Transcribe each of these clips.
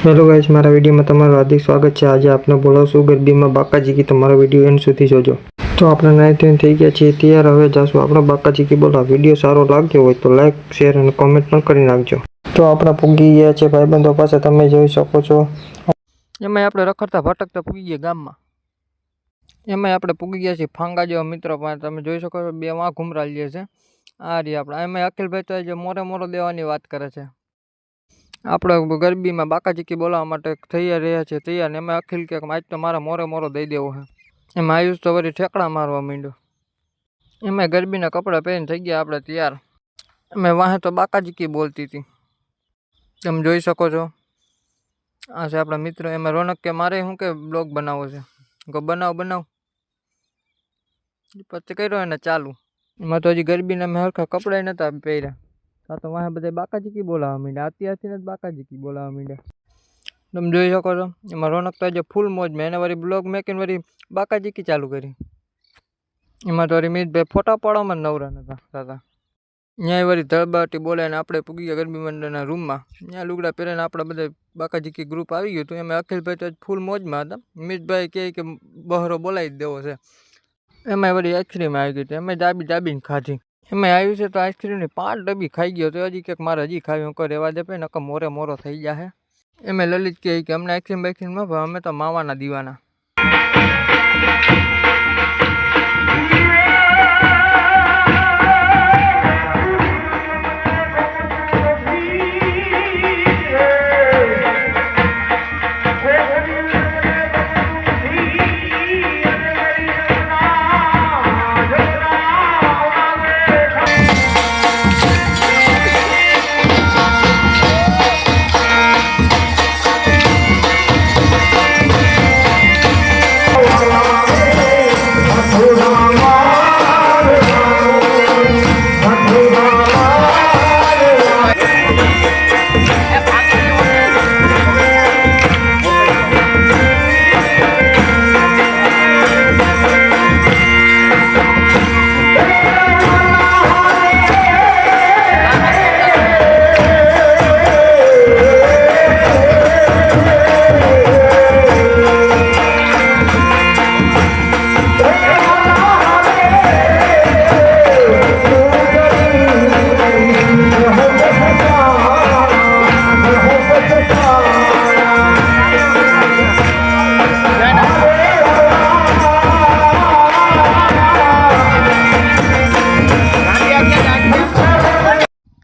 Hello guys મારા વિડીયોમાં તમારું હાર્દિક સ્વાગત છે. આજે આપણે બોલાવશું ગરબીમાં બાકાજી કી તમારો વીડિયો એન્ડ સુધી જોજો. તો આપણે ધોઈને થઈ ગયા છીએ. તૈયાર હવે જાશું આપણે બાકાજી કી બોલા વીડિયો સારો લાગ્યો હોય તો લાઈક, શેર અને કોમેન્ટ પણ કરી નાખજો. તો આપણે પૂગી ગયા છે ભાઈબંધો પાસે. તમે જોઈ શકો છો. એમાંય આપણે રખડતા ભટકતા પૂગી ગયા ગામમાં. એમાંય આપણે પૂગી ગયા છીએ ફાંગા જેવા મિત્રો પાસે. તમે જોઈ શકો છો, બે વાં ઘુમરાલીએ છે. આ રહી આપણે. એમાંય અખિલભાઈ તો આજે મોરે મોરો દેવાની વાત કરે છે. આપણે ગરબીમાં બાકા ચીકી બોલાવવા માટે તૈયાર રહ્યા છે, તૈયાર ને એમાં અખિલ કે આજ તો મારા મોરે મોરો દઈ દેવો છે એમાં આયુષ તો વળી ઠેકડા મારવા માંડ્યો. એમાંય ગરબીના કપડાં પહેરીને થઈ ગયા આપણે તૈયાર. અમે વાહે તો બાકા ચીકી બોલતી હતી. તમે જોઈ શકો છો. આ છે આપણા મિત્ર. એમાં રોનક કે મારે શું કે બ્લોગ બનાવવો છે? કહો બનાવ બનાવ. પછી કર્યો એને ચાલુ. એમાં તો હજી ગરબીના મેં હરખા કપડાય નહોતા પહેર્યા. આ તો વાંહે બધા બાકાજીકી બોલાવવા માંડ્યા? અત્યારથી જ બાકાજીકી બોલાવવા માંડ્યા. તમે જોઈ શકો છો, એમાં રોનક તો આજે ફૂલ મોજમાં એને વળી બ્લોગ મેકીને વળી બાકાજીકી ચાલુ કરી. એમાં તો વળી મિતભાઈ ફોટા પાડવામાં જ નવરા નતા થતા ત્યાં વળી ધળબાટી બોલે ને આપણે પૂગી ગયા ગરબી મંડળના રૂમમાં ત્યાં લુગડા પહેરીને આપણે બધા બાકાજીકી ગ્રુપ આવી ગયું હતું. એમાં અખિલભાઈ તો આજ ફૂલ મોજમાં હતા. મિતભાઈ કહે કે બહરો બોલાવી જ દેવો છે. એમાં વળી આઈસ્ક્રીમ આવી ગઈ હતી. એમાં દાબી દાબીને ખાધી. એમાં આવ્યું છે તો આઈસ્ક્રીમની પાંચ ડબ્બી ખાઈ ગયો તો હજી કંઈક મારે હજી ખાવી કોઈ રહેવા દે નકર મોરે મોરો થઈ જશે એમ લલિત કહે કે અમને આઈસ્ક્રીમ બાઈસ્ક્રીમ ન ભાવે, અમે તો માવાના દીવાના.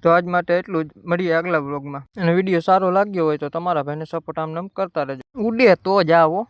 તો આજ માટે એટલું જ. મળીએ આગલા બ્લોગમાં અને વીડિયો સારો લાગ્યો હોય તો તમારા ભાઈને સપોર્ટ આમ નામ કરતા રહેજો. ઉડે તો જ આવો.